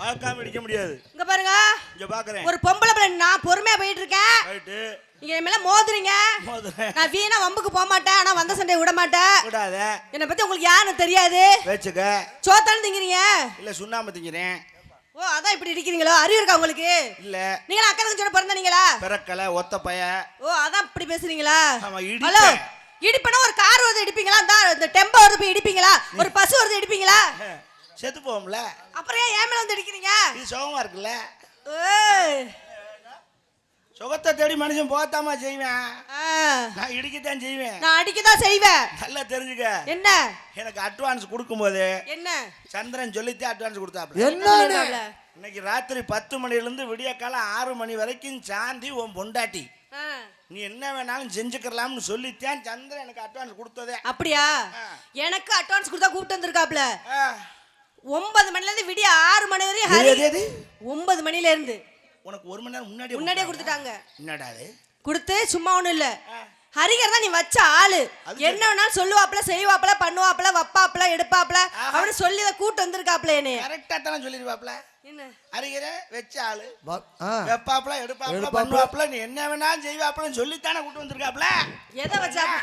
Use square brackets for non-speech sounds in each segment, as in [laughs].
பார்க்காம இடிக்க முடியாது. இங்க பாருங்க. இங்க பாக்குறேன். ஒரு பொம்பளை பிள்ளை நான் பொறுமையா போயிட்டு இருக்கேன். ரைட்டு நீங்க என் மேல மோதுறீங்க. மோதுறேன். நான் வீணா வம்புக்கு போக மாட்டேன் ஆனா வந்த சண்டையை விட மாட்டேன். விடாத. என்னை பத்தி உங்களுக்கு யாருன்னு தெரியாது. வச்சுக்க சோத்தாலும் திங்கிறீங்க. இல்ல சுண்ணாம்பு திங்கிறேன். ஓ அதான் இப்படி இருக்கிறீங்களோ அறிவு இருக்கா உங்களுக்கு? இல்ல. நீங்களா அக்கா தங்கச்சோட பிறந்தீங்களா பிறக்கல ஒத்த பைய. ஓ அதான் இப்படி பேசுறீங்களா? ஆமா, ஹலோ இடிப்பேன். ஒரு கார் வருது இடிப்பீங்களா? இந்த டெம்போ வருது போய் இடிப்பீங்களா? ஒரு பஸ் வருது இடிப்பீங்களா? செத்து போவோம்ல. அப்புறம் ஏன் ஏன் மேல வந்து இடிக்கிறீங்க இது சுகமா இருக்குல்ல. சுகத்தை தேடி மனுஷன் போத்தாமா செய்வேன். நான் இடிக்கத்தான் செய்வேன். நான் அடிக்கதான் செய்வேன். நல்லா தெரிஞ்சுக்க. என்ன? எனக்கு அட்வான்ஸ் கொடுக்கும்போது என்ன? சந்திரன் சொல்லித்தான் அட்வான்ஸ் கொடுத்தாப்ல சொல்லுவாப்ல? இன்னைக்கு ராத்திரி பத்து மணிலேருந்து விடிய காலம் ஆறு மணி வரைக்கும் சாந்தி உன் பொண்டாட்டி. நீ என்ன வேணாலும் செஞ்சுக்கலாம்னு சொல்லித்தான் சந்திரன் எனக்கு அட்வான்ஸ் கொடுத்ததே. அப்படியா. எனக்கு அட்வான்ஸ் கொடுத்தா கூப்பிட்டு வந்திருக்காப்ல. ஒன்பது மணில இருந்து விடிய ஆறு மணி வரையும் ஹரி? ஒன்பது மணில இருந்து உனக்கு ஒரு மணி நேரம் முன்னாடியே முன்னாடியே. கொடுத்துட்டாங்க. என்னடா அது? கொடுத்து சும்மா ஒண்ணும் இல்ல. ஹரிகர் தான் நீ வச்ச ஆளு. அது என்ன வேணாலும் சொல்லுவாப்ல செய்வாப்ல பண்ணுவாப்ல வப்பாப்ல எடுப்பாப்ல. அப்படின்னு சொல்லி கூட்டு வந்திருக்காப்ல என்னைய. கரெக்டா தானே சொல்லிருப்பாப்ல என்ன? அறிகிற வச்ச ஆளு. வெப்பாப்ல எடுப்பாப்ல. பண்ணுவாப்ல நீ என்ன வேணாலும் செய்வாப்லன்னு சொல்லித்தானே கூட்டு வந்திருக்காப்ல எதை வச்சாப்ல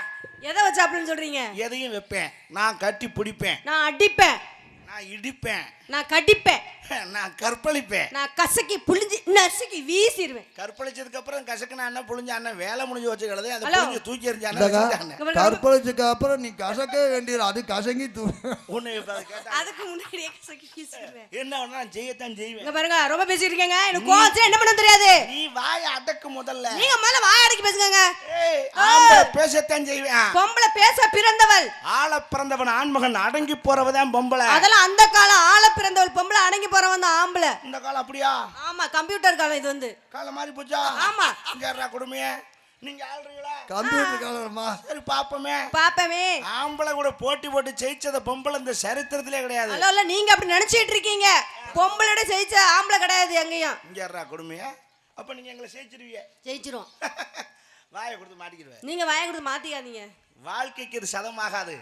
எதை வச்சாப்லன்னு சொல்றீங்க? எதையும் வைப்பேன். நான் கட்டி பிடிப்பேன். நான் அடிப்பேன். நான் இடிப்பேன் நான் கடிப்பேன். [laughs] நான் கற்பழிப்பேன். நான் கசக்கி புளிஞ்சு நசுக்கி வீசிடுவேன் கற்பழிச்சதுக்கு அப்புறம் கசக்குன அண்ணன் புழிஞ்ச அண்ணன் வேலை முடிஞ்சு வச்சு கழுது அதை ஹலோ. புழிஞ்சு தூக்கி வச்சுட்டானே. கற்பழிச்சுக்கு அப்புறம் நீ கசக்க வேண்டியது அது கசங்கி தூ [laughs] உன்னை அதுக்கு முன்னாடியே கசக்கி வீசிடுவேன் என்ன நான் செய்யத்தான் செய்வேன். இங்க பாருங்க ரொம்ப பேசிட்டு இருக்கீங்க எனக்கு கோவம் என்ன பண்ண தெரியாது. நீ வாய அடக்கு முதல்ல. நீங்க முதல்ல வாய் அடக்கி பேசுங்க ஆம்பளை பேசத்தான் செய்வேன். பொம்பளை பேச பிறந்தவள். ஆள பிறந்தவன் ஆண்மகன் அடங்கி போறவதான் பொம்பளை. அதெல்லாம் அந்த காலம் ஆள பிறந்தவள் பொம்பளை அடங்கி போறவன் தான் ஆம்பளை. இந்த காலம் அப்படியா? ஆமா கம்ப்யூட்டர் காலம் இது வந்து. காலம் மாறி போச்சா? ஆமா. யாரா கொடுமைய. நீங்க ஆள்றீங்களா? கம்ப்யூட்டர் காலமா சரி பாப்போமே. பாப்பமே. ஆம்பளை கூட போட்டி போட்டு ஜெயிச்சத பொம்பளை இந்த சரித்திரத்திலே கிடையாது. அல்ல இல்ல நீங்க அப்படி நினைச்சிட்டு இருக்கீங்க. பொம்பளையோட ஜெயிச்ச ஆம்பளை கிடையாது எங்கேயும். இங்க யாரா கொடுமைய. அப்ப நீங்க எங்களை ஜெயிச்சிருவீங்க. ஜெயிச்சிரும் [laughs] வாயை கொடுத்து மாட்டிக்கிடுவேன். நீங்க வாய கொடுத்து மாத்திக்காதீங்க வாழ்க்கைக்கு இது சதமாகாது.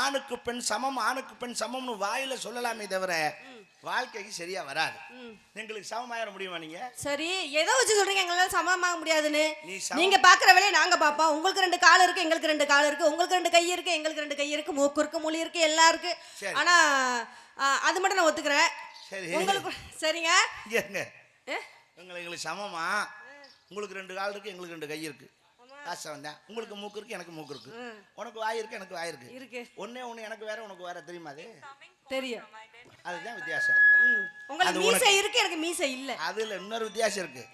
ஆணுக்கு பெண் சமம் ஆணுக்கு பெண் சமம்னு வாயில சொல்லலாமே தவிர வாழ்க்கைக்கு சரியா வராது. எங்களுக்கு சமமாயிர முடியுமா நீங்க? சரி எதை வச்சு சொல்றீங்க எங்களால சமமாக முடியாதுன்னு. நீங்க பாக்குற வேலையை நாங்க பாப்போம். உங்களுக்கு ரெண்டு கால் இருக்கு எங்களுக்கு ரெண்டு கால் இருக்கு. உங்களுக்கு ரெண்டு கை இருக்கு எங்களுக்கு ரெண்டு கை இருக்கு. மூக்கு இருக்கு மொழி இருக்கு எல்லாம் இருக்கு. ஆனா அது மட்டும் நான் ஒத்துக்கிறேன். சரி. உங்களுக்கு சரிங்க? எங்களுக்கு சமமா? உங்களுக்கு ரெண்டு கால் இருக்கு எங்களுக்கு ரெண்டு கை இருக்கு. காசு வந்தேன் உங்களுக்கு மூக்கு இருக்கு எனக்கு மூக்கு இருக்கு. உனக்கு வாய் இருக்கு எனக்கு வாய் இருக்கு. இருக்கு. ஒண்ணே ஒண்ணு எனக்கு வேற உனக்கு வேற தெரியுமா அது? தெரியும். அதுதான் வித்தியாசம். ம். உங்களுக்கு மீசை இருக்கு எனக்கு மீசை இல்ல. அதுல இன்னொரு வித்தியாசம் இருக்கு.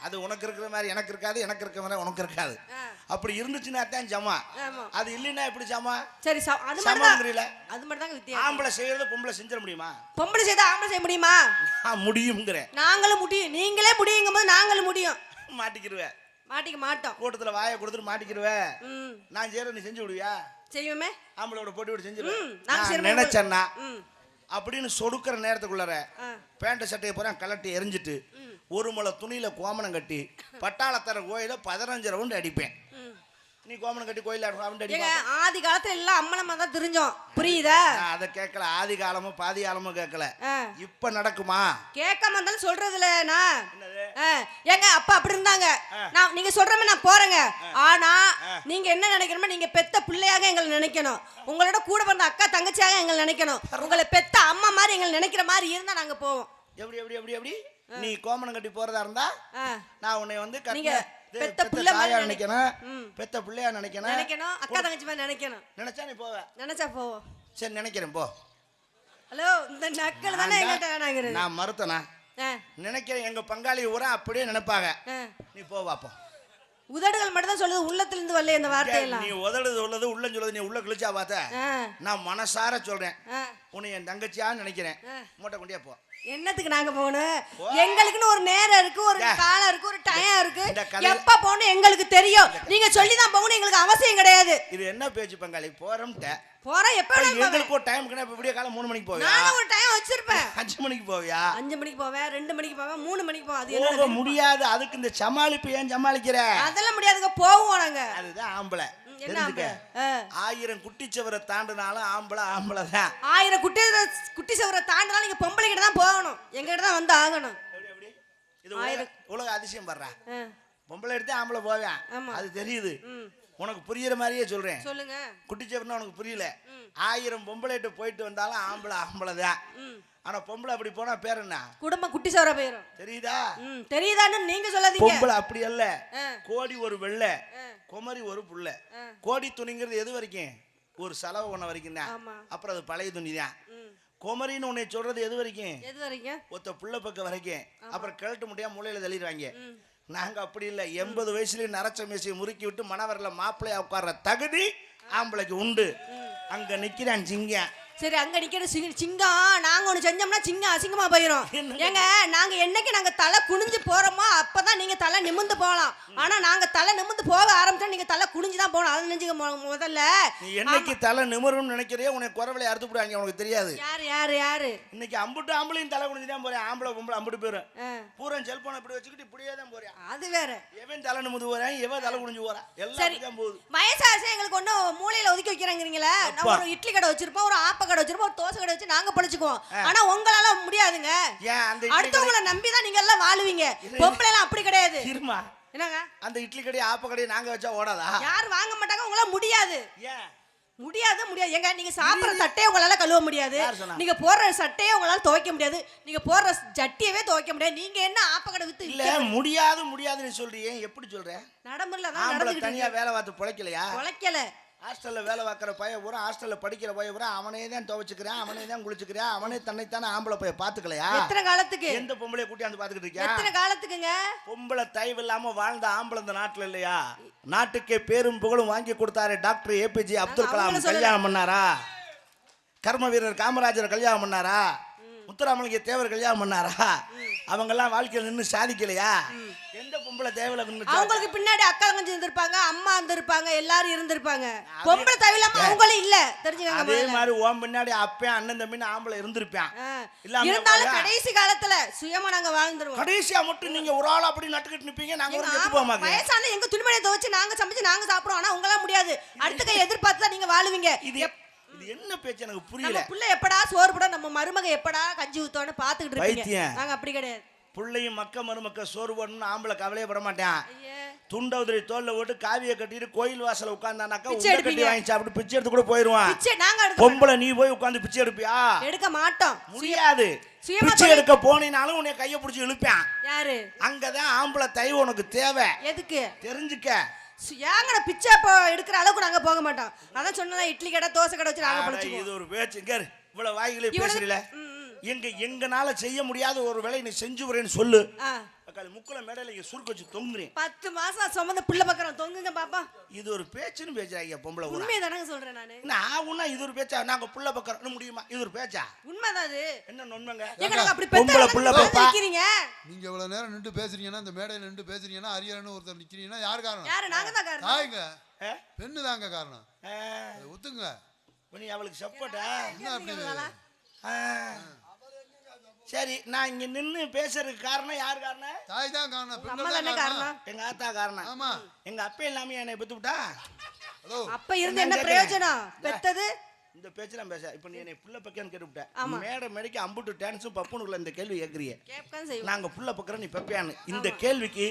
அது உனக்கு இருக்கிற மாதிரி எனக்கு இருக்காது எனக்கு இருக்கிற மாதிரி உனக்கு இருக்காது. அப்படி இருந்துச்சுன்னா தான் ஜமா. அது இல்லைன்னா எப்படி ஜமா? சரி அது தான் புரியல அது மட்டும் தாங்க வித்தியாசம். ஆம்பளை செய்யறது பொம்பளை செஞ்சிட முடியுமா? பொம்பளை செய்தா ஆம்பளை செய்ய முடியுமா? முடியுங்கிறேன் நாங்களும் முடியும். நீங்களே முடியுங்கும் போது நாங்களும் முடியும். மாட்டிக்கிருவேன். மாட்டிக்க மாட்டோம். கூட்டத்துல வாயை கொடுத்துட்டு மாட்டிக்கிருவேன் ம். நான் செய்யற நீ செஞ்சு விடுவியா? செய்வோமே. ஆம்பளோட போட்டி விட்டு செய்றோமே. நினைச்சேன்னா அப்படின்னு சொடுக்கிற நேரத்துக்குள்ளார. பேண்ட் சட்டையை பூரா கலட்டி எரிஞ்சிட்டு ஒரு முளை துணியில கோமணம் கட்டி பட்டாளத்தர கோயில பதினஞ்சு ரவுண்டு அடிப்பேன். நீ கோமணம் கட்டி கோயில ஏங்க ஆதி காலத்துல எல்லாம் அம்மனமா தான் தெரிஞ்சோம். புரியுதா? அதை கேட்கல ஆதி காலமும் பாதி காலமும் கேட்கல. இப்ப நடக்குமா? கேட்காம இருந்தாலும் சொல்றது இல்ல நான் என்னது? ஆ, ஏங்க அப்பா அப்படி இருந்தாங்க. நான் நீங்க சொல்ற மாதிரி நான் போறேங்க. ஆனா நீங்க என்ன நினைக்கணுமோ நீங்க பெத்த பிள்ளையாக எங்களை நினைக்கணும். உங்களோட கூட பிறந்த அக்கா தங்கச்சியாக எங்களை நினைக்கணும். உங்களை பெத்த அம்மா மாதிரி எங்களை நினைக்கிற மாதிரி இருந்தா நாங்க போவோம். எப்படி எப்படி எப்படி எப்படி? நீ கோமணம் கட்டி போறதா இருந்தா நான் உன்னை வந்து நீங்க பெத்த புள்ள தாயா நினை- நினைக்கணும். பெத்த பிள்ளையா நினைக்கணும். நினைக்கணும். அக்கா தங்கச்சி மாதிரி நினைக்கணும். நினைச்சா நீ போவ. நினைச்சா போவோம் சரி நினைக்கிறேன் போ. ஹலோ இந்த நக்கல் தானே எங்கிட்ட வேணாங்கிறது. நான் மறுத்தனா? நினைக்கிறேன் எங்க பங்காளி ஊரா அப்படியே நினைப்பாங்க. நீ போ பாப்போம் உதடுகள் மட்டும் தான் சொல்லுது உள்ளத்துல இருந்து வரல இந்த வார்த்தையெல்லாம். நீ உதடுது உள்ளது உள்ள சொல்லுது நீ உள்ள கிழிச்சா பார்த்த. நான் மனசார சொல்றேன். உன்னை என் தங்கச்சியா நினைக்கிறேன். மூட்டை கொண்டே போ. என்னத்துக்கு நாங்க போகணும். எங்களுக்குன்னு ஒரு நேரம் இருக்கு ஒரு. காலம் இருக்கு ஒரு டைம் இருக்கு. எப்ப போகணும் எங்களுக்கு தெரியும். நீங்க சொல்லி தான் போகணும் எங்களுக்கு அவசியம் கிடையாது. இது என்ன பேச்சு பங்காளி? போறோம்ட்ட போறோம் எப்ப. எங்களுக்கு ஒரு டைம் இப்ப விடிய காலம் மூணு மணிக்கு போவியா? நானும் ஒரு டைம் வச்சிருப்பேன். அஞ்சு மணிக்கு போவியா? அஞ்சு மணிக்கு போவேன் ரெண்டு மணிக்கு போவேன் மூணு மணிக்கு போவேன். அது என்ன முடியாது. அதுக்கு இந்த சமாளிப்பு ஏன் சமாளிக்கிற? அதெல்லாம் முடியாதுங்க போவோம் நாங்க. அதுதான் ஆம்பளை. தெரிஞ்சுக்க. ஆயிரம் குட்டிச்சவரை தாண்டினாலும் ஆம்பளை ஆம்பளை தான். ஆயிரம் குட்டி குட்டி சவரை தாண்டினாலும் நீங்க பொம்பளை கிட்ட தான் போகணும். எங்ககிட்ட தான் வந்து ஆகணும். இது உலக உலக அதிசயம் படுறா ஆ, பொம்பளை எடுத்து ஆம்பளை போவேன். அது தெரியுது. உனக்கு புரியுற மாதிரியே சொல்றேன். சொல்லுங்க. குட்டிச்சேப்பனா உனக்கு புரியல. ஆயிரம் பொம்பளைகிட்ட போயிட்டு வந்தாலும் ஆம்பளை ஆம்பளை தான். ஆனா பொம்பளை அப்படி போனா பேர் என்ன? குடும்பம் குட்டி சவர போயிடும் தெரியுதா? தெரியுதான்னு நீங்க சொல்லாதீங்க. பொம்பளை அப்படி அல்ல. கோடி ஒரு வெள்ளை. குமரி ஒரு புள்ள. கோடி துணிங்கிறது எது வரைக்கும்? ஒரு செலவு பண்ண வரைக்கும் தான். அப்புறம் அது பழைய துணி தான். குமரின்னு உன்னை சொல்றது எது வரைக்கும்? எது வரைக்கும்? ஒத்த புள்ள பக்கம் வரைக்கும். அப்புறம் கிழட்டு முடியாம மூலையில தள்ளிடுவாங்க நாங்க அப்படி இல்லை. எண்பது வயசுலயும் நரச்ச மீசையை முறுக்கி விட்டு மணவரில் மாப்பிள்ளையா உட்கார்ற தகுதி ஆம்பளைக்கு உண்டு. அங்க நிக்கிறான் சிங்கம் சரி அங்க நிக்கிற சிங்க சிங்கம் நாங்க ஒண்ணு செஞ்சோம்னா சிங்கம் அசிங்கமா போயிரும்? ஏங்க நாங்க என்னைக்கு நாங்க தலை குனிஞ்சு போறோமோ அப்பதான் நீங்க தலை நிமிந்து போகலாம். ஆனா நாங்க தலை நிமிந்து போக ஆரம்பிச்சா நீங்க தலை குனிஞ்சு தான் போகணும். அதை நினைச்சுக்க முதல்ல. என்னைக்கு தலை நிமிரும்னு நினைக்கிறியோ உனக்கு குறவலை அறுத்து விடுவாங்க உனக்கு தெரியாது. யாரு யாரு யாரு? இன்னைக்கு அம்புட்டு ஆம்பளையும் தலை குனிஞ்சு தான் போறேன். ஆம்பளை பொம்பளை அம்புட்டு போயிரும். ஆ, பூரா செல்போனை இப்படி வச்சுக்கிட்டு இப்படியே தான் போறேன். அது வேற. எவன் தலை நிமிந்து போறேன் எவன் தலை குனிஞ்சு போறான் எல்லாம் போகுது. வயசாச்சு எங்களுக்கு ஒன்றும் மூலையில ஒதுக்கி வைக்கிறாங்கிறீங்களே? நம்ம. ஒரு இட்லி கடை வச்சிருப்போம் ஒரு ஆப்ப கடை வச்சிருப்போம் ஒரு தோசை கடை வச்சு நாங்க பழிச்சுக்குவோம். ஆனா உங்களால முடியாதுங்க. அடுத்தவங்கள நம்பி தான் நீங்க எல்லாம் வாழுவீங்க பொம்பளை எல்லாம் அப்படி கிடையாது. என்னங்க? அந்த இட்லி கடையை ஆப்ப கடையை நாங்க வச்சா ஓடாதா? யாரும் வாங்க மாட்டாங்க உங்களால முடியாது. ஏன்? முடியாது முடியாது. ஏங்க நீங்க சாப்பிடுற சட்டையை உங்களால கழுவ முடியாது? நீங்க போடுற சட்டையை உங்களால துவைக்க முடியாது. நீங்க போடுற ஜட்டியவே துவைக்க முடியாது. நீங்க என்ன ஆப்பக்கடை வித்து இல்ல முடியாது முடியாதுன்னு சொல்றியே. எப்படி சொல்ற? நடைமுறையில தான் தனியா. வேலை பார்த்து பிழைக்கலையா? உழைக்கல ஹாஸ்டல்ல வேலை பார்க்குற பையன் பூரா ஹாஸ்டல்ல படிக்கிற பையன் பூரா அவனே தான் துவைச்சுக்கிறான் அவனே தான் குளிச்சுக்கிறான் அவனே தன்னைத்தானே ஆம்பளை பையன் பாத்துக்கலையா எத்தனை காலத்துக்கு? எந்த பொம்பளைய கூட்டியாந்து பாத்துக்கிட்டு இருக்கியா? எத்தனை காலத்துக்குங்க? பொம்பளை தயவு இல்லாம வாழ்ந்த ஆம்பளை இந்த நாட்டுல இல்லையா? நாட்டுக்கே பேரும் புகழும் வாங்கி கொடுத்தாரு டாக்டர் ஏபிஜே அப்துல் கலாம். கல்யாணம் பண்ணாரா? கர்ம வீரர் காமராஜர் கல்யாணம் பண்ணாரா? முத்துராமலிங்க தேவர் கல்யாணம் பண்ணாரா? அவங்கெல்லாம் வாழ்க்கையில் நின்று சாதிக்கலையா? பொம்பளை நின்று அவங்களுக்கு பின்னாடி அக்கா தங்கச்சி இருந்திருப்பாங்க அம்மா இருந்திருப்பாங்க எல்லாரும் இருந்திருப்பாங்க. பொம்பளை தவிலாம அவங்களும் இல்ல. தெரிஞ்சுக்கங்க அதே. மாதிரி உன் பின்னாடி அப்பன் அண்ணன் தம்பின்னு ஆம்பளை இருந்திருப்பான். ஆ. இல்லாம இருந்தாலும்? கடைசி காலத்துல சுயமா நாங்க வாழ்ந்துருவோம். கடைசியா மட்டும் நீங்க ஒரு ஆள் அப்படி நட்டுக்கிட்டு நிப்பீங்க நாங்க ஒரு கெட்டு போமாங்க வயசான எங்க துணிமணியை துவைச்சு நாங்க சமைச்சு நாங்க சாப்பிடுவோம் ஆனா உங்களால முடியாது. அடுத்த கை எதிர்பார்த்து தான் நீங்க வாழுவீங்க. இது இது என்ன பேச்சு? எனக்கு புரியல. புள்ள எப்படா சோறு போட நம்ம மருமக எப்படா கஞ்சி ஊத்தோன்னு பாத்துக்கிட்டு பைத்தியம். நாங்க அப்படி கிடையாது. புள்ளையும் மக்க மருமக்க சோறு போடணும்னு ஆம்பளை கவலையே பட மாட்டான். ஐயே. துண்டவுதிரி தோல்ல போட்டு காவியை கட்டிட்டு கோயில் வாசல்ல உட்கார்ந்தானாக்கா உண்டை கட்டி. வாங்கி சாப்பிட்டு பிச்சை எடுத்து கூட போயிருவான். பொம்பளை நீ போய் உட்கார்ந்து பிச்சை எடுப்பியா? எடுக்க மாட்டோம். முடியாது. பிச்சை எடுக்க போனீனாலும் உன்னை கையை பிடிச்சி இழுப்பான். யாரு? அங்கதான் ஆம்பளை தயவு உனக்கு தேவை. எதுக்கு? தெரிஞ்சுக்க. ஏங்கட பிச்சை இப்போ எடுக்கிற அளவுக்கு நாங்க போக மாட்டோம். அதான் சொன்னதா இட்லி கடை தோசை கடை வச்சு நாங்க இது ஒரு பேச்சு. இவ்வளவு வாய்களே பேசுறீல. எங்க எங்கனால செய்ய முடியாத ஒரு வேலை நீ செஞ்சு வரேன்னு சொல்லு முக்குல மேடையில இங்க சுருக்கு வச்சு தொங்குறேன். பத்து மாசம் சுமந்த புள்ள பக்கம் தொங்குங்க பாப்பா. இது ஒரு பேச்சுன்னு பேசுறாங்க பொம்பளை ஊரா உண்மையை தானங்க சொல்றேன் நானு. நான் உன்னா இது ஒரு பேச்சா? நாங்க புள்ள பக்கம் முடியுமா? இது ஒரு பேச்சா? உண்மைதான் அது. என்ன நாங்க அப்படி பொம்பளை புள்ள பாப்பா. நிக்கிறீங்க நீங்க இவ்வளவு நேரம் நின்று பேசுறீங்கன்னா இந்த மேடையில நின்று பேசுறீங்கன்னா அரியரன்னு ஒருத்தர் நிக்கிறீங்கன்னா யார் காரணம்? யாரு? நாங்க தான் காரணம். தாய்ங்க. ஆ? பெண்ணு தாங்க காரணம். ஒத்துங்க. நீ அவளுக்கு சப்போட்டா? என்ன அப்படி? சரி நான் இங்க நின்னு பேசுறதுக்கு காரணம் யார் காரணம்? தாய் தான் காரணம் தான் காரணம்? எங்க ஆத்தா காரணம். ஆமா. எங்க அப்பா இல்லாம என்னை பெத்து விட்டா? ஹலோ. அப்ப இருந்து என்ன பிரயோஜனம்? பெத்தது? இந்த பேச்செல்லாம் பேச இப்ப நீ என்னை புள்ள பக்கன்னு கேட்டு ஆமா. மேடை மேடைக்கு அம்புட்டு டான்ஸும் பப்புனுக்குள்ள இந்த கேள்வி கேட்கறிய நாங்க புள்ள பக்கம் நீ பெப்பையான்னு இந்த கேள்விக்கு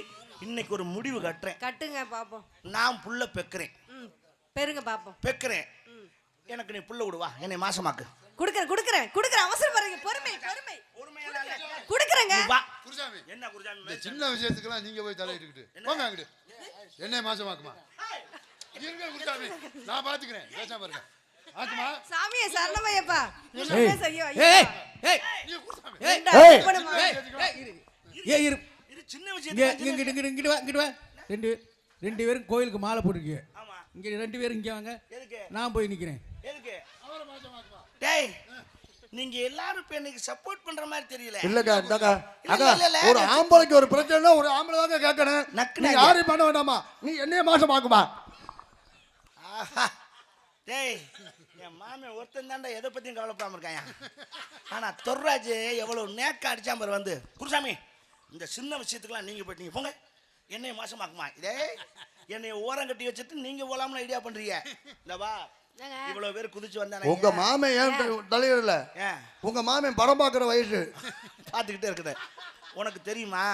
இன்னைக்கு ஒரு முடிவு கட்டுறேன். கட்டுங்க பாப்போம். நான் புள்ள பெக்கிறேன். ம் பெருங்க பாப்போம். பெக்கிறேன். எனக்கு நீ புள்ள விடுவா. என்னை மாசமாக்கு. குடுக்குறேன் குடுக்குறேன் குடுக்குறேன். அவசரம் பாருங்க பொறுமை பொறுமை. குடுக்குறேங்க. வா. குருசாமி. என்ன குருஜாமி இந்த சின்ன விஷயத்துக்கெல்லாம் நீங்க போய் தலையிட்டுக்கிட்டு. போங்க அங்கிட்டு. என்ன மாசமாக்குமா? இருங்க குருசாமி. நான் பாத்துக்கிறேன். பேசாம இருங்க ஆக்குமா? சாமியே சரணமையப்பா. என்ன செய்ய ஏய். ஏய். குருசாமி. இரு. இது சின்ன இங்க விஷயம் இங்க இங்கிட்டு இங்கிட்டு வா இங்கிட்டு வா. ரெண்டு ரெண்டு பேரும் கோயிலுக்கு மாலை போட்டிருக்கீங்க ஆமா. இங்க ரெண்டு பேரும் இங்க வாங்க. எதுக்கு? நான் போய் நிக்கிறேன். எதுக்கு? டேய் நீங்க எல்லாரும் இப்ப எனக்கு சப்போர்ட் பண்ற மாதிரி தெரியல. இல்லக்கா இந்தாக்கா. இல்ல, அக்கா. ஒரு ஆம்பளைக்கு ஒரு பிரச்சனை ஒரு ஆம்பளை தாங்க கேட்கணும். நீ யாரையும் பண்ண வேண்டாமா? நீ என்னைய மாசமாக்குமா ஆஹா. டேய் என் மாமன் ஒருத்தன் தாண்டா எதை பத்தியும் கவலைப்படாம இருக்காயா? ஆனா தொர்ராஜ் எவ்வளவு நேக்க அடிச்சா பாரு வந்து. குருசாமி இந்த சின்ன விஷயத்துக்குலாம் நீங்க போயிட்டீங்க போங்க. என்னைய மாசமாக்குமா இதே என்னைய ஓரம் கட்டி வச்சுட்டு நீங்க போலாம்னு ஐடியா பண்றீங்க. இந்த வா. ஏங்க? இவ்வளவு பேர் குதிச்சு வந்தானே உங்க மாமன் ஏன் தலையிடல? ஏன் உங்க மாமன் படம் பார்க்குற வயசு. பார்த்துக்கிட்டே இருக்கிறேன் உனக்கு தெரியுமா?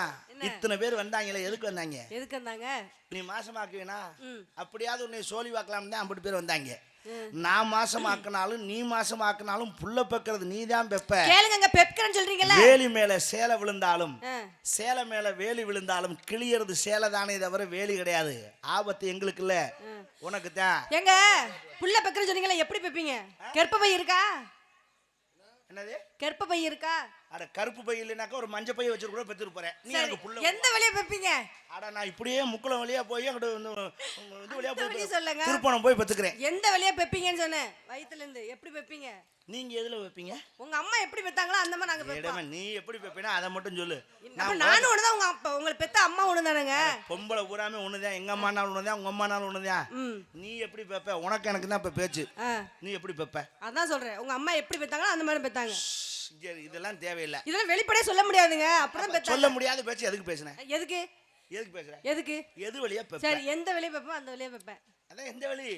இத்தனை பேர் வந்தாங்களே எதுக்கு வந்தாங்க? எதுக்கு வந்தாங்க? நீ மாசமாக்குவேனா. அப்படியாவது உன்னை சோழி வாக்கலாம் தான் ஐம்பது பேர் வந்தாங்க. நான் மாசமாக்கினாலும் நீ மாசமாக்கினாலும் புள்ள பெக்கிறது நீ தான் பெப்ப. கேளுங்க பெப்கரன் சொல்றீங்கல்ல? வேலி மேல சேலை விழுந்தாலும். சேலை மேல வேலி விழுந்தாலும் கிளியறது சேலை தானே தவிர வேலி கிடையாது. ஆபத்து எங்களுக்கு இல்ல உனக்கு தான். ஏங்க புள்ள பெக்கரன் சொன்னீங்கல்ல எப்படி பெப்பீங்க? கெற்ப பை இருக்கா? என்னது? கெற்ப பை இருக்கா? அட கருப்பு பை இல்லைனாக்கா ஒரு மஞ்சள் பைய வச்சுட்டு கூட பெத்துட்டு போறேன். நீ எனக்கு புள்ள எந்த வழியா பெப்பீங்க? அட நான் இப்படியே முக்குளம் வழியா போய் உங்க இது வழியா போய் சொல்லுங்க. திருப்பணம் போய் பெத்துக்கிறேன். எந்த வழியா பெப்பீங்கன்னு சொன்னேன். வயித்துல இருந்து எப்படி பெப்பீங்க? நீங்க எதுல வைப்பீங்க? உங்க அம்மா எப்படி பெத்தாங்களோ அந்த மாதிரி நாங்க பெப்போம் நீ எப்படி வைப்பினா அதை மட்டும் சொல்லு. நான் நானும் ஒண்ணுதான் உங்க அப்பா உங்களை பெத்த அம்மா ஒண்ணுதானங்க. பொம்பளை பூராமே ஒண்ணுதான். எங்க அம்மானாலும் ஒண்ணுதான் உங்க அம்மானாலும் ஒண்ணுதான். ம். நீ எப்படி பெப்ப உனக்கு எனக்கு தான் இப்ப பேச்சு. நீ எப்படி பெப்ப அதான் சொல்றேன். உங்க அம்மா எப்படி பெத்தாங்களோ அந்த மாதிரி பெத்தாங்க இங்க இதெல்லாம் தேவையில்லை. இதெல்லாம் வெளிப்படையா சொல்ல முடியாதுங்க. பெத்தாங்க சொல்ல முடியாத பேச்சு எதுக்கு பேசுனேன் எதுக்கு? எதுக்கு பேசுற? எதுக்கு? எது வழியா சரி எந்த வழியா பெப்போம் அந்த வழியா பெப்பேன் அதான் எந்த வழி?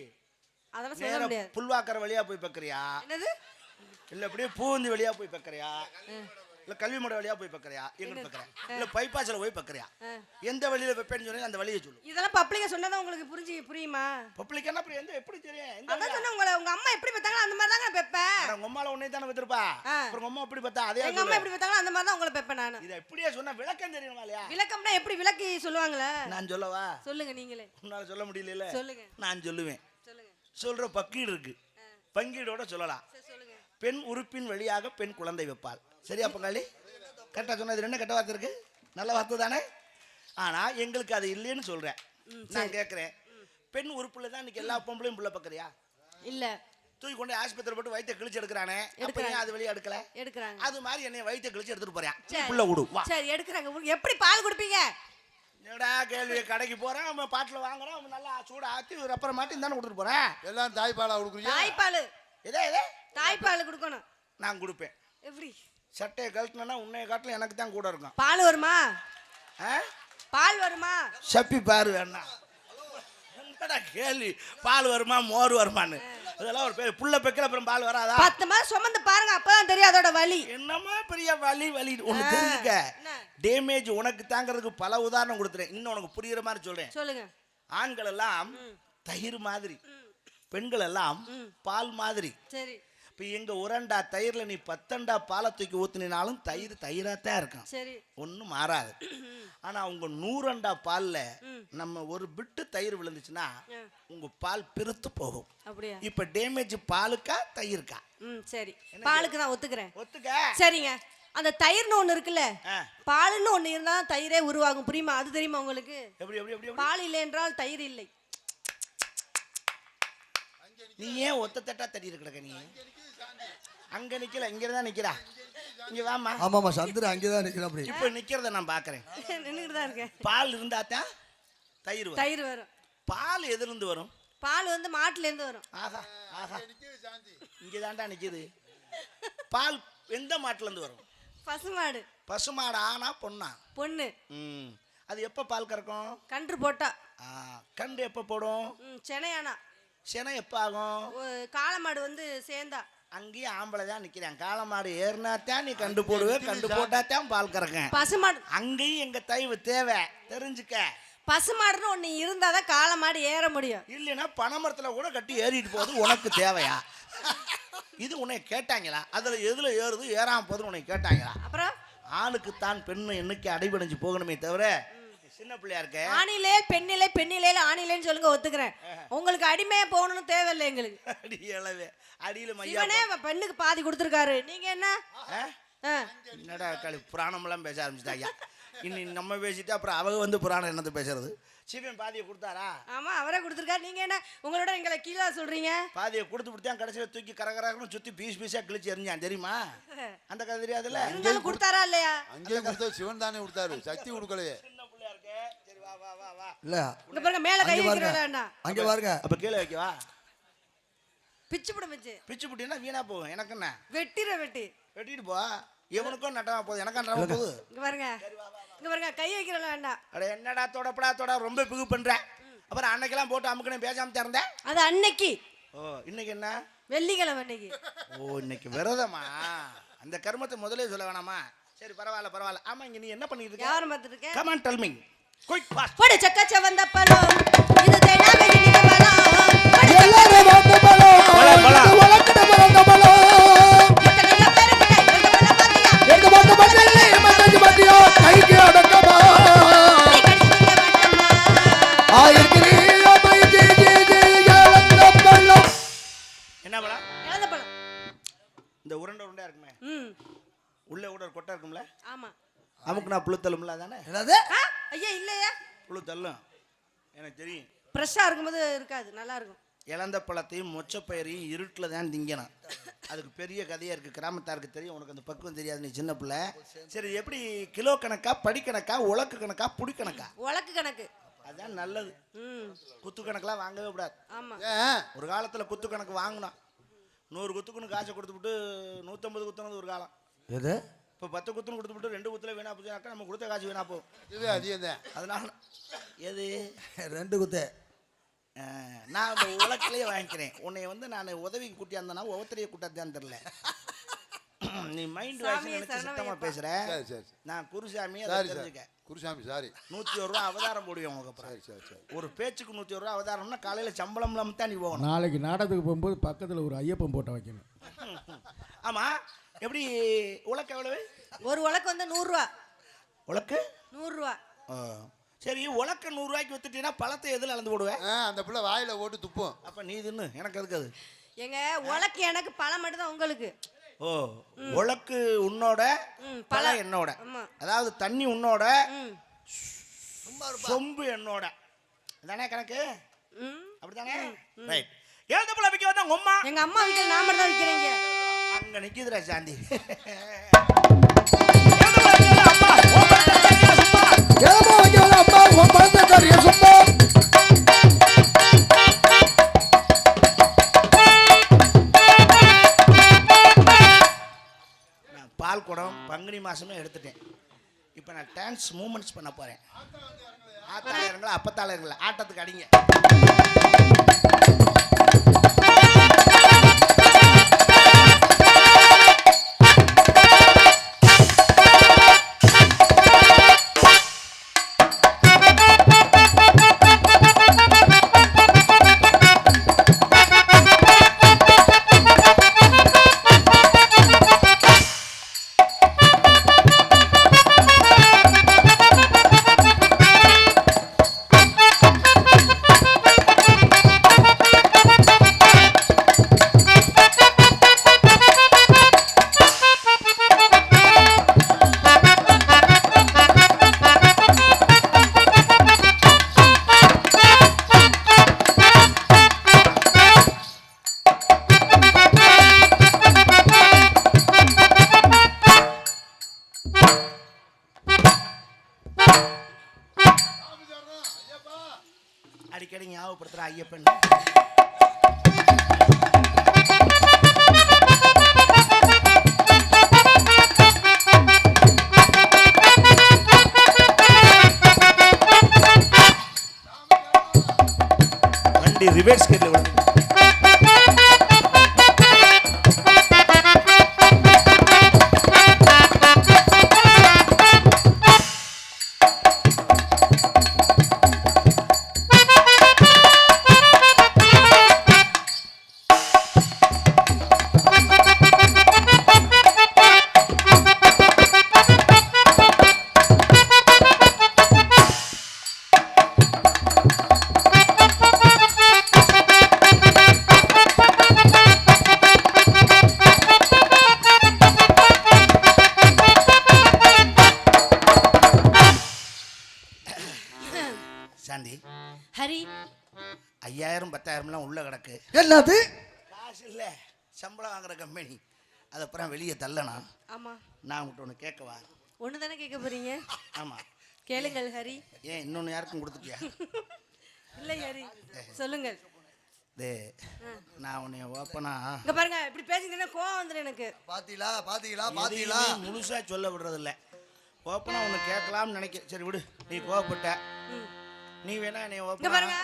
அதெல்லாம் சொல்ல முடியாது. புல்வாக்கற வழியா போய் பெக்கறியா? என்னது? இல்ல அப்படியே பூந்தி வழியா போய் பெக்கறியா? இல்ல கல்வி மட வழியா போய் பெக்கறியா எங்க பெக்கறியா இல்ல பைப்பாஸ்ல போய் பெக்கறியா. எந்த வழியில பெப்பேன்னு சொன்னீங்க அந்த வழியை சொல்லு. இதெல்லாம் பப்ளிக்கா சொன்னதான் உங்களுக்கு புரிஞ்சு புரியுமா? பப்ளிக் என்ன எந்த எப்படி தெரியும்? அதான் சொன்ன உங்களை உங்க அம்மா எப்படி பெத்தாங்களோ அந்த மாதிரி தாங்க பெப்பேன் உங்க அம்மால உன்னை தானே ஆ. அப்புறம் உங்க அம்மா எப்படி பார்த்தா? அதே எங்க அம்மா எப்படி பெத்தாங்களோ அந்த மாதிரி தான் உங்களை பெப்பேன் நான். இதை எப்படியே சொன்னா விளக்கம் தெரியணுமா இல்லையா? விளக்கம்னா எப்படி விளக்கி சொல்லுவாங்களே? நான் சொல்லவா? சொல்லுங்க நீங்களே. உன்னால சொல்ல முடியல சொல்லுங்க. நான் சொல்லுவேன். சொல்லுங்க. சொல்ற பக்கீடு இருக்கு. பங்கீடோட சொல்லலாம். பெண் உறுப்பின் வழியாக பெண் குழந்தை வைப்பாள். சரியா பங்காளி கரெக்டாக சொன்னது என்ன கெட்ட வார்த்தை இருக்கு. நல்ல வார்த்தை தானே? ஆனா எங்களுக்கு அது இல்லைன்னு சொல்றேன். நான் கேட்குறேன் பெண் உறுப்புல தான் இன்னைக்கு எல்லா பொம்பளையும் புள்ள பக்கறியா? இல்ல. தூக்கி கொண்டு ஆஸ்பத்திரி போட்டு வயித்தை கிழிச்சு எடுக்கிறானே. அப்ப ஏன் அது வெளியே எடுக்கல? எடுக்கிறாங்க. அது மாதிரி என்னை வயித்தை கிழிச்சு எடுத்துட்டு போறேன். புள்ள விடு வா. சரி எடுக்கிறாங்க. உங்களுக்கு எப்படி பால் கொடுப்பீங்க? என்னடா கேள்வி கடைக்கு போறேன் அவன் பாட்டில் வாங்குறான் அவன் நல்லா சூட ஆத்தி ஒரு அப்புறம் மாட்டி தானே கொடுத்துட்டு போறேன். எல்லாம் தாய்ப்பாலா கொடுக்குறீங்க தாய்ப்பால். இதே இதே தாய்ப்பால் கொடுக்கணும். நான் கொடுப்பேன். எப்படி? சட்டையை கழட்டினா உன்னைய காட்டிலும் எனக்கு தான் கூட இருக்கும். பால் வருமா? பால் வருமா? சப்பி பாரு வேணா என்னடா கேள்வி பால் வருமா மோர் வருமான்னு. இதெல்லாம் ஒரு பேர். புள்ள பெக்கிற அப்புறம் பால் வராதா? பத்து மாதம் சுமந்து பாருங்க அப்பதான் தெரியும் அதோட வலி. என்னமா பெரிய வலி வலி? ஒன்று தெரிஞ்சுக்க? டேமேஜ் உனக்கு தாங்கிறதுக்கு பல உதாரணம் கொடுத்துறேன் இன்னும் உனக்கு புரியுற மாதிரி சொல்றேன். சொல்லுங்க. ஆண்கள் எல்லாம் தயிர் மாதிரி பெண்கள் எல்லாம் பால் மாதிரி. சரி. இப்போ எங்க உரண்டா தயிர்ல நீ பத்தண்டா பாலை தூக்கி ஊத்துனினாலும் தயிர் தயிராத்தான் இருக்கும். சரி. ஒன்றும் மாறாது. [clears throat] ஆனா உங்க நூறண்டா பால்ல நம்ம ஒரு பிட்டு தயிர் விழுந்துச்சுன்னா. உங்க பால் பெருத்து போகும். அப்படியா? இப்ப டேமேஜ் பாலுக்கா தயிருக்கா? ம் சரி. பாலுக்கு தான் ஒத்துக்கிறேன். ஒத்துக்க? சரிங்க. அந்த தயிர்னு ஒண்ணு இருக்குல்ல. பாலுன்னு ஒண்ணு இருந்தா தான் தயிரே உருவாகும். புரியுமா? அது தெரியுமா உங்களுக்கு? எப்படி எப்படி எப்படி எப்படி? பால் இல்லை என்றால் தயிர் இல்லை. நீ ஏன் ஒத்த தட்டா தட்டி கிடக்க நீ? அங்க நிக்கல இங்க தான் நிக்கிறா. இங்க வாமா ஆமாம்மா சந்திரன் அங்கே தான் நிற்கிறேன் அப்படி. இப்ப நிக்கிறத நான் பாக்குறேன். நின்றுட்டு தான் இருக்கேன். பால் இருந்தா தான் தயிர் வரும். தயிர் வரும். பால் எதிலிருந்து வரும்? பால் வந்து மாட்டுல இருந்து வரும். ஆஹா ஆஹா. இங்க தான்டா நிக்குது. பால் எந்த மாட்டுல இருந்து வரும்? பசுமாடு. பசுமாடு ஆனா பொண்ணா? பொண்ணு. ம். அது எப்போ பால் கறக்கும்? கன்று போட்டா. ஆ, கண்டு எப்போ போடும்? ம் சென்னையானா சினை எப்போ ஆகும் காளமாடு வந்து சேர்ந்தா. அங்கேயும் ஆம்பளை தான் நிற்கிறேன் காளமாடு ஏறினாத்தான் நீ கண்டு போடுவே கண்டு போட்டாத்தான் பால் கறக்கேன் பசுமாடு அங்கேயும் எங்க தயவு தேவை. தெரிஞ்சுக்க. பசுமாடுன்னு ஒண்ணு இருந்தாதான் காளமாடு ஏற முடியும். இல்லைன்னா பனைமரத்தில் கூட கட்டி ஏறிட்டு போகுது உனக்கு தேவையா? இது உன்னை கேட்டாங்களா? அதில் எதில் ஏறுது ஏறாம போகுதுன்னு உன்னை கேட்டாங்களா? அப்புறம்? ஆணுக்கு தான் பெண்ணு என்னைக்கு அடைபடைஞ்சு போகணுமே தவிர சின்ன பிள்ளையா இருக்க? ஆணிலே பெண்ணிலே பெண்ணிலே ஆணிலேன்னு சொல்லுங்க ஒத்துக்கிறேன். உங்களுக்கு அடிமையா போகணும்னு தேவையில்லை எங்களுக்கு. அடி இளவே. அடியில் மையா சிவனே பெண்ணுக்கு பாதி கொடுத்துருக்காரு. நீங்க என்ன? ஆ? ஆ, என்னடா களி புராணமெல்லாம் பேச ஆரம்பிச்சிட்டாங்க இனி நம்ம பேசிட்டு அப்புறம் அவங்க வந்து புராணம் என்னத்தை பேசுறது? சிவன் பாதியை கொடுத்தாரா? ஆமா அவரே கொடுத்துருக்காரு. நீங்க என்ன? உங்களோட எங்களை கீழே சொல்றீங்க? பாதியை கொடுத்து விட்டு கடைசியில் தூக்கி கரகரன்னு சுற்றி பீஸ் பீஸாக கிழிச்சு எறிஞ்சான். தெரியுமா? அந்த கதை தெரியாதுல்ல? கொடுத்தாரா இல்லையா? அங்கேயும் கொடுத்தா சிவன் தானே கொடுத்தாரு. சக்தி கொடுக்கலையே. இல்லை. இங்க பாருங்க மேல கை அங்கே வைக்கிற பாருங்க. வேண்டாம் அங்கே பாருங்க. அப்போ கீழே வைக்கவா பிச்சு பிடி பிச்சு. பிச்சு புட்டினா வீணா போகும். எனக்கு என்ன? வெட்டிற வெட்டி. வெட்டிட்டு போ. இவனுக்கும் நட்டமா போகுது. எனக்கும் நட்டமா போகுது. இங்க பாருங்க. இங்க பாருங்க கை வைக்கிற வேண்டாம் அட என்னடா தொடப்படா தொட ரொம்ப பிகு பண்ற. அப்புறம் அன்னைக்கெல்லாம் போட்டு அமுக்கணும் பேசாம திறந்தேன் அது அன்னைக்கு. ஓ இன்னைக்கு என்ன? வெள்ளிக்கிழமை அன்னைக்கு. ஓ இன்னைக்கு விரதமா? அந்த கர்மத்தை முதலே சொல்ல வேணாமா? சரி பரவாயில்ல பரவாயில்ல. ஆமா இங்க நீ என்ன பண்ணிட்டு இருக்க? யாரும் பார்த்துட்டு இருக்கேன் come on tell me quick fast போடு சக்க செவந்த பழம் இது பழம் எல்லாரும் வளர்க்கிற. எத்தனையோ பழம் பாத்தியா? கைக்கு அடக்கமா. நீ ஜி, ஜி, ஜி, இழந்த பலம். என்ன இழந்த பழம் இந்த உருண்டை உருண்டையா இருக்குமே ம் உள்ள கூட ஒரு கொட்டை இருக்கும்ல ஆமா அமுக்கு நான் புழு தள்ளும்ல தானே என்னது? ஐயா இல்லையா? புழு தள்ளும். எனக்கு தெரியும். ஃப்ரெஷ்ஷாக இருக்கும்போது இருக்காது நல்லா இருக்கும் இழந்த பழத்தையும் மொச்சப்பயிரையும் இருட்டில் தான் திங்கணும். அதுக்கு பெரிய கதையாக இருக்குது கிராமத்தாருக்கு தெரியும் உனக்கு அந்த பக்குவம் தெரியாது நீ சின்ன பிள்ளை. சரி எப்படி கிலோ கணக்கா படிக்கணக்கா உலக்கு கணக்கா புடி கணக்கா? உலக்கு கணக்கு. அதான் நல்லது. ம். குத்து கணக்கெலாம் வாங்கவே கூடாது. ஆமா. ஏன் ஒரு காலத்தில் குத்து கணக்கு வாங்கினோம் நூறு குத்துக்குன்னு காசை கொடுத்துவிட்டு நூற்றம்பது குத்துனது ஒரு காலம். எது? இப்போ பத்து குத்துன்னு கொடுத்துவிட்டு ரெண்டு குத்துல வீணா போச்சுனாக்கா நம்ம கொடுத்த காசு வீணா போகும். இது அதிகம் தான் அதனால எது? ரெண்டு குத்து. நான் இந்த உலக்கிலேயே வாங்கிக்கிறேன். உன்னை வந்து நான் உதவிக்கு கூட்டியாந்தனா ஒவ்வொருத்தரையே கூட்டாதான் தெரில [laughs] நீ மைண்ட் சாமியே நினைச்சு சரணம் சுத்தமா ஐயப்பா. பேசுற. சரி சரி சரி. நான் குருசாமி அதை தெரிஞ்சுக்க. குருசாமி சாரி. நூத்தி ஒரு ரூபா அவதாரம் போடுவேன் உங்க அப்புறம். சரி சரி சரி. ஒரு பேச்சுக்கு நூத்தி ஒரு ரூபா அவதாரம்னா காலையில சம்பளம் இல்லாம தான் நீ போகணும். நாளைக்கு நாடகத்துக்கு போகும்போது பக்கத்தில் ஒரு ஐயப்பன் போட்டோ வைக்கணும். ஆமா. எப்படி உலக்க எவ்வளவு? ஒரு உலக்கு வந்து நூறுரூவா உலக்கு? நூறுரூவா ஆ. சரி உலக்க நூறு ரூபாய்க்கு வித்துட்டீங்கன்னா பழத்தை எதுல அளந்து போடுவேன் அந்த பிள்ளை வாயில ஓட்டு துப்பும். அப்ப நீ தின்னு எனக்கு எதுக்கு அது? எங்க உலக்கு எனக்கு பழம் மட்டும்தான் உங்களுக்கு. ஓ உலக்கு உன்னோட பழம். என்னோட. அதாவது தண்ணி உன்னோட சொம்பு என்னோட. தானே கணக்கு? அப்படிதானே ரைட் எழுத போல விக்க வந்தா உங்க அம்மா? எங்க அம்மா வீட்டில் நான் மட்டும் தான் விற்கிறீங்க அங்க நிக்குதுரா சாந்தி. அம்மா, ஏமா அம்மா, உன் சும்மா. நான் பால் குடம் பங்குனி மாசமே எடுத்துட்டேன். இப்போ நான் டான்ஸ் மூமெண்ட்ஸ் பண்ண போறேன். ஆத்தாளர்களா அப்பத்தாளர்களா ஆட்டத்துக்கு அடிங்க. கேட்கவா ஒன்று தானே கேட்க போறீங்க? ஆமாம் கேளுங்கள் ஹரி. ஏன் இன்னொன்று யாருக்கும் கொடுத்துட்டியா? இல்லை ஹரி. சொல்லுங்கள். டே நான் உன்னை ஓப்பனா இங்க பாருங்க இப்படி பேசிங்கன்னா கோவம் வந்துடும் எனக்கு. பாத்தீங்களா பாத்தீங்களா பாத்தீங்களா? முழுசா சொல்ல விடுறதில்ல. ஓப்பனா ஒன்று கேட்கலாம்னு நினைக்க சரி விடு. நீ கோவப்பட்ட. நீ வேணா நீ இங்க ஓப்பனா பாருங்க.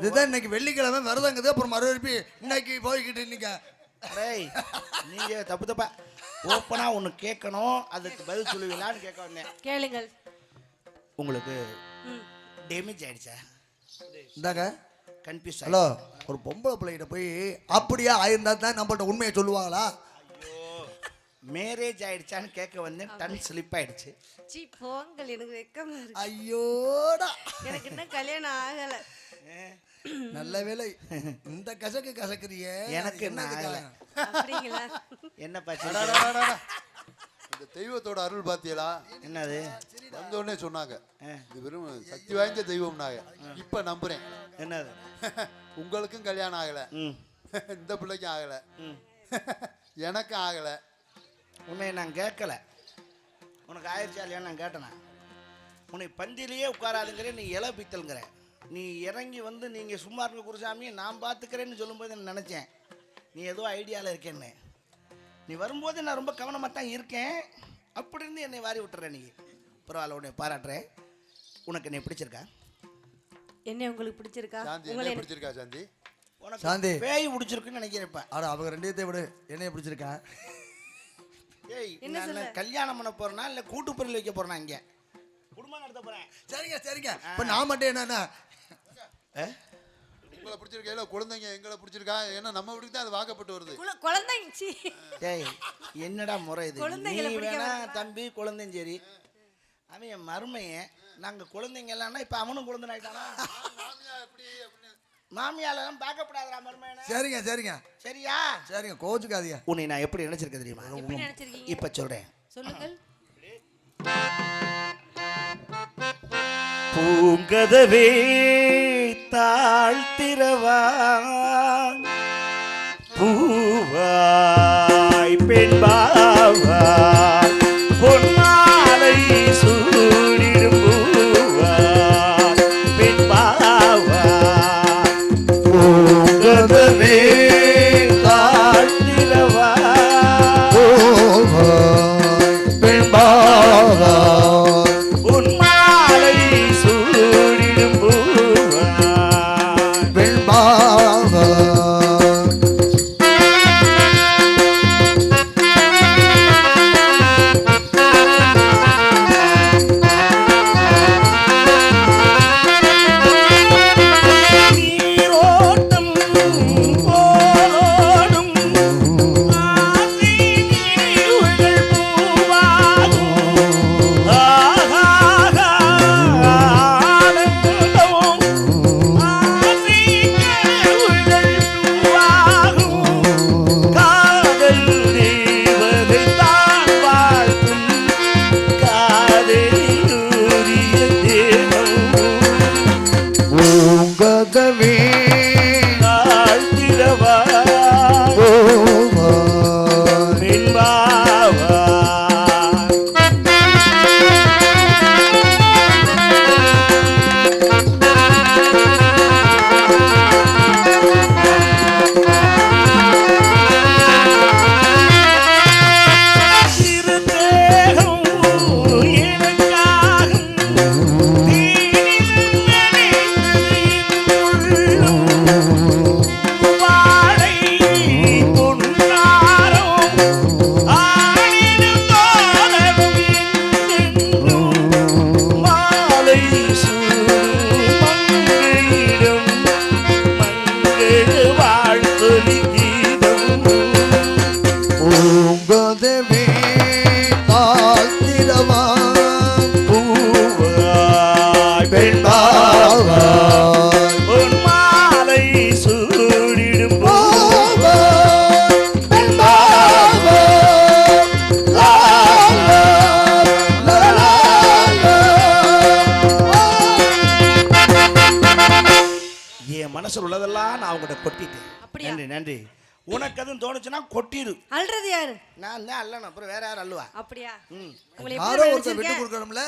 இதுதான் இன்னைக்கு வெள்ளிக்கிழமை விரதங்குது அப்புறம் மறுபடியும் இன்னைக்கு போய்கிட்டு டேய் நீங்க தப்பு தப்பா ஓப்பனா ஒன்று கேட்கணும் அதுக்கு பதில் சொல்லுவீங்களான்னு கேட்க வந்தேன். கேளுங்கள். உங்களுக்கு ம். டேமேஜ் ஆயிடுச்சா? இந்தாங்க. கன்ஃபியூஸ் ஹலோ ஒரு பொம்பளை பிள்ளைகிட்ட போய் அப்படியே ஆயிருந்தா தான் நம்மள்ட்ட உண்மையை சொல்லுவாங்களா? மேரேஜ் ஆயிடுச்சான்னு கேட்க வந்தேன். டன் ஸ்லிப் ஆயிடுச்சு. சீ போங்கள் எனக்கு வெக்கமா இருக்கு. ஐயோடா. எனக்கு இன்னும் கல்யாணம் ஆகல. நல்ல வேலை இந்த கசக்கு கசக்குறியே எனக்கு என்ன என்ன. இந்த தெய்வத்தோட அருள் பாத்தியலா என்னது வந்த உடனே சொன்னாங்க. இது வெறும் சக்தி வாய்ந்த தெய்வம்னாங்க இப்ப நம்புறேன் என்னது? உங்களுக்கும் கல்யாணம் ஆகல. இந்த பிள்ளைக்கும் ஆகல. எனக்கும் ஆகல. உன்னை நான் கேட்கல. உனக்கு ஆயிடுச்சா இல்லையா நான் கேட்டேனா. உன்னை பந்திலேயே உட்காராதுங்கிற நீ இலை பித்தல்ங்கிற. நீ இறங்கி வந்து நீங்கள் சும்மா இருங்க குருசாமி நான் பார்த்துக்கிறேன்னு சொல்லும்போது நான் நினச்சேன்? நீ ஏதோ ஐடியாவில் இருக்கேன்னு. நீ வரும்போது நான் ரொம்ப கவனமாக தான் இருக்கேன். அப்படி இருந்து என்னை வாரி விட்டுற நீ. பரவாயில்ல உன்னை பாராட்டுறேன். உனக்கு என்னை பிடிச்சிருக்கா? என்ன உங்களுக்கு பிடிச்சிருக்கா? சாந்தி உங்களை என்ன பிடிச்சிருக்கா சாந்தி? உனக்கு சாந்தி. பேய் பிடிச்சிருக்குன்னு நினைக்கிறேன். ஆனா அவங்க ரெண்டையத்தை விடு. என்னைய பிடிச்சிருக்கா? ஏய் என்ன நான் சொல்ல? கல்யாணம் பண்ண போறேனா இல்லை கூட்டு பொரியல் வைக்க போறேனா இங்கே? குடும்பம் நடத்த போகிறேன் சரிங்க சரிங்க. இப்ப நான் மட்டும் என்னன்னா உங்களை பிடிச்சிருக்கா? இல்ல குழந்தைங்க எங்களை பிடிச்சிருக்கா? ஏன்னா நம்ம வீட்டுக்கு தான் அது வாக்கப்பட்டு வருது. குழந்தைங்க டேய் என்னடா முறை இது? நீ குழந்தைகளை பிடிக்க வேணா தம்பி குழந்தையும் சரி அவன் என் மருமையன் நாங்க குழந்தைங்க எல்லாம்னா இப்ப அவனும் குழந்தை ஆயிட்டானா? மாமியாலெல்லாம் பார்க்கப்படாதடா மருமையனை சரிங்க சரிங்க. சரியா? சரிங்க கோச்சுக்காதீங்க உன்னை நான் எப்படி நினைச்சிருக்க தெரியுமா? எப்படி நினைச்சிருக்கீங்க? இப்ப சொல்றேன். சொல்லுங்கள். பூங்கதவே தாழ்த்திரவான் பூவாய் பெண்பாவா அல்றது யாரு? நான் தான் அல்லணும் அப்புறம் வேற யாரும் அல்லுவா அப்படியா? உங்களை யாரோ ஒருத்தர் விட்டு கொடுக்கணும்ல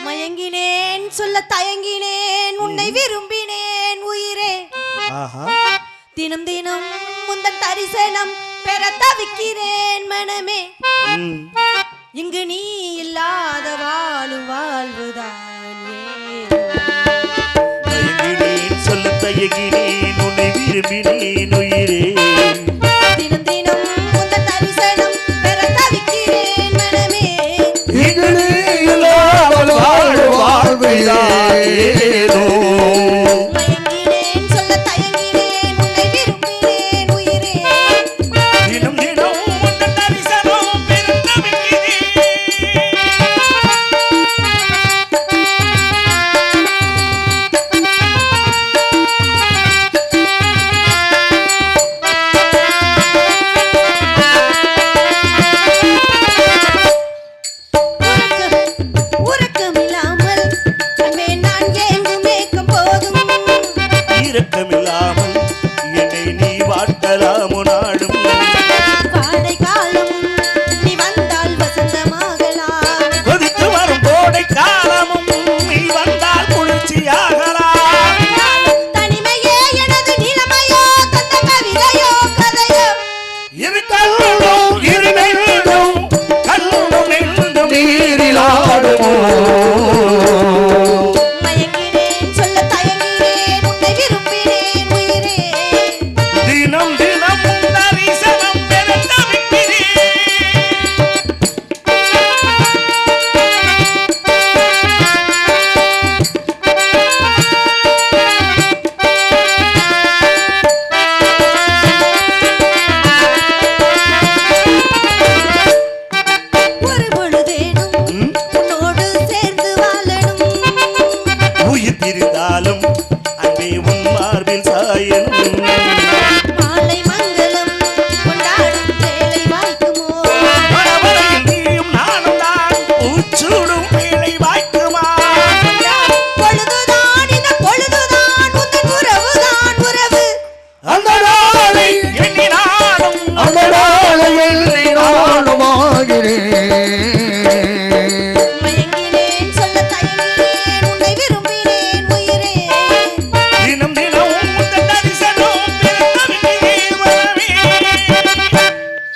மயங்கினேன் சொல்ல தயங்கினேன் உன்னை விரும்பினேன் உயிரே. தினம் தினம் முந்தன் தரிசனம் பெற தவிக்கிறேன் மனமே. இங்கு நீ இல்லாத வாழும் வாழ்வுதான் ஏன்? உன்னை விரும்பினேன் உயிரே